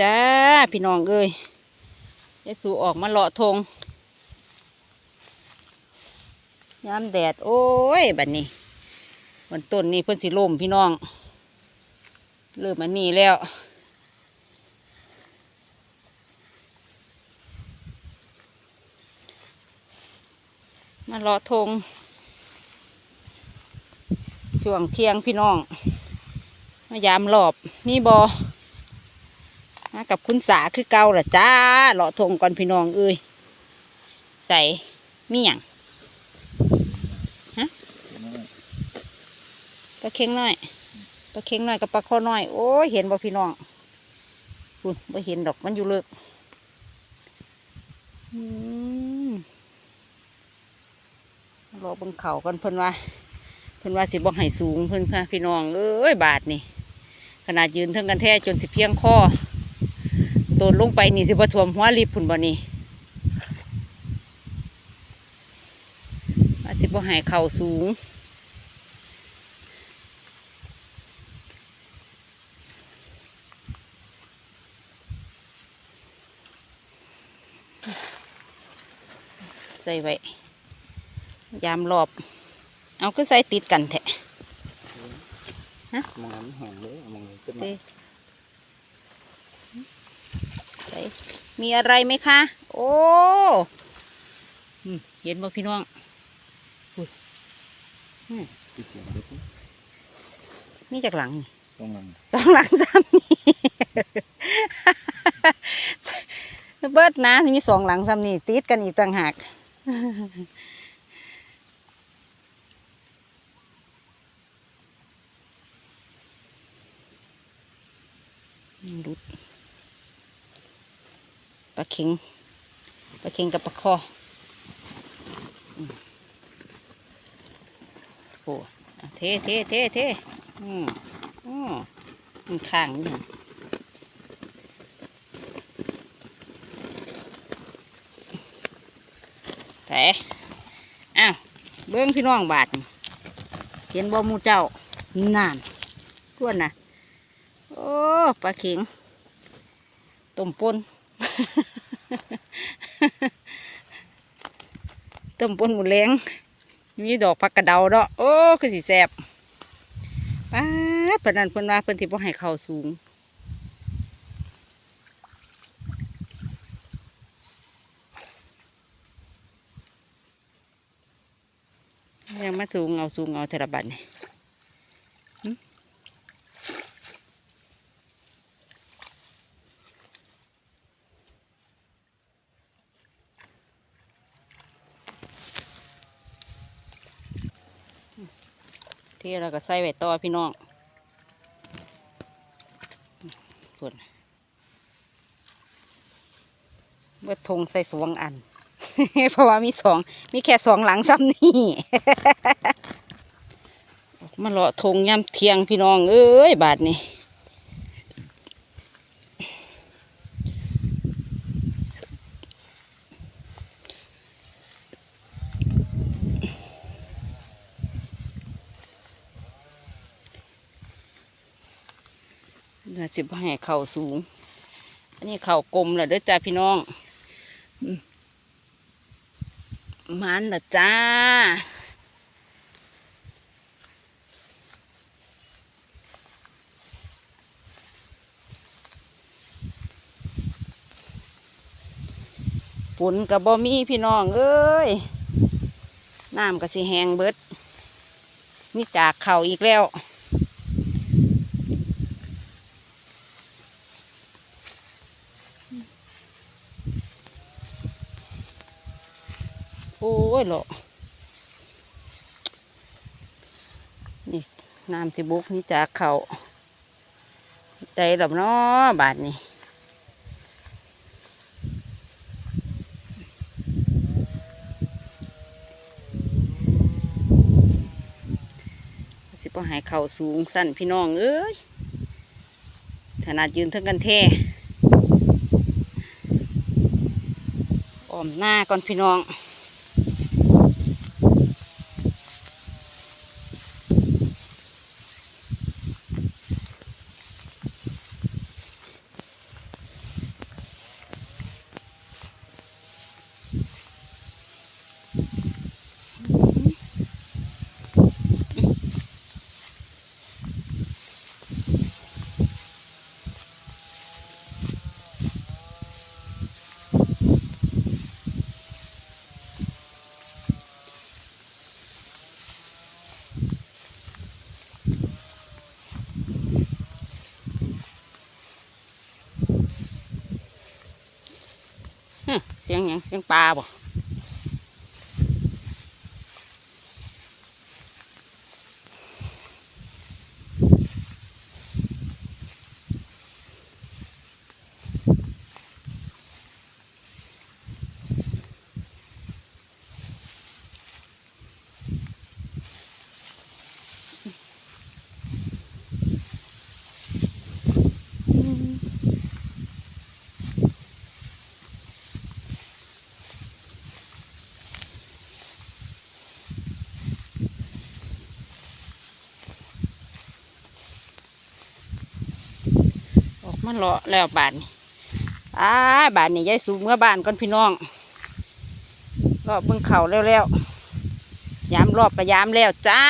จ้า พี่น้องเอ้ยยายสูออกมาเลาะทงยามแดด โอ้ยบัดนี้วันต้นนี้เพิ่นสิลมพี่น้อง เริ่มอันนี้แล้วมาเลาะทงช่วงเที่ยงพี่น้อง มายามหลอบ นี่บอ มากับคุณสาคือเก่าละจ้าเลาะทงก่อนพี่น้องเอ้ยใส่มีหยังฮะปลาเค็งน้อยปลาเค็งน้อยกับปลาข้อน้อย โอ้ยเห็นบ่พี่น้องคุณบ่เห็นดอกมันอยู่เลิกอืมรอบังเข่ากันเพิ่นว่าเพิ่นว่าสิบ่ให้สูงเพิ่นค่ะพี่น้องเอ้ยบาทนี่ขนาดยืนเทั้งกันแท้จนสิเพียงคอ ตนลงไปนี่สิบ่ท่วมหัวลิบพุ่นบ่นี่ว่าสิบ่ให้เข่าสูง ใส่ไว้ ยามรอบ เอาคือใส่ติดกันแท้มองน้ำแห้งเลยมองเลยขึ้นมาเต้ใส่ มีอะไรไหมคะ โอ้อืมเห็นบ่พี่น้องติดเสียงเล็กนี่จากหลังนี่ตรงนั้นสองหลังซ้ำนี่เบิดนะมีสองหลังซ้ำนี่ติดกันอีกต่างหากรุดป ลาเข็งปลาเข็งกับปลาคอโอ้เทเทเทเทอืมอืมมันข้างนี่แต่อ้าวเบิ้องพี่น้องบาทเห็นบ่หมูเจ้านานทวนนะโอ้ปลาเข็งต้มปน ต้มปนหมูแรงมีดอกผักกระเดาเนาะโอ้คือสิแซบป้าเพิ่นนั้นเพิ่นว่าเพิ่นที่บ่ให้เข้าสูงยังมาสูงเอาสูงเอาเทระบัดนี่หึ เที่เราก็ใส่ไว้ต่อพี่น้องส่วนเมื่อทงใส่สวงอัน เพราะว่ามีสอง มีแค่สองหลังซ้ำนี่ มาเลาะทงย่ำเทียงพี่น้อง เอ้ย บาทนี่ น่าสิบให้เข่าสูง อันนี้เข่ากลมแหละเด้อจ้าพี่น้องมันเหรอจ้าฝนกับบ่มีพี่น้องเอ้ยน้ำก็สิแหงเบิดนี่จากเข่าอีกแล้ว โอ้ยเหรอนี่น้ำสิบุกนี่จากเขาใจหลับเนาะบาทนี่สิบ่หายเข่าสูงสั้นพี่น้องเอ้ยขนาดยืนเทั้งกันแท้อ้อมหน้าก่อนพี่น้อง เสียงยังเสียงปลาบ่ มาเลาะแล้วบานอ้าบานนี่ยายสูเมื่อบ้านก่อนพี่น้องรอบเบื้องเขาแล้วแล้วยามรอบก็ยามแล้วจ้า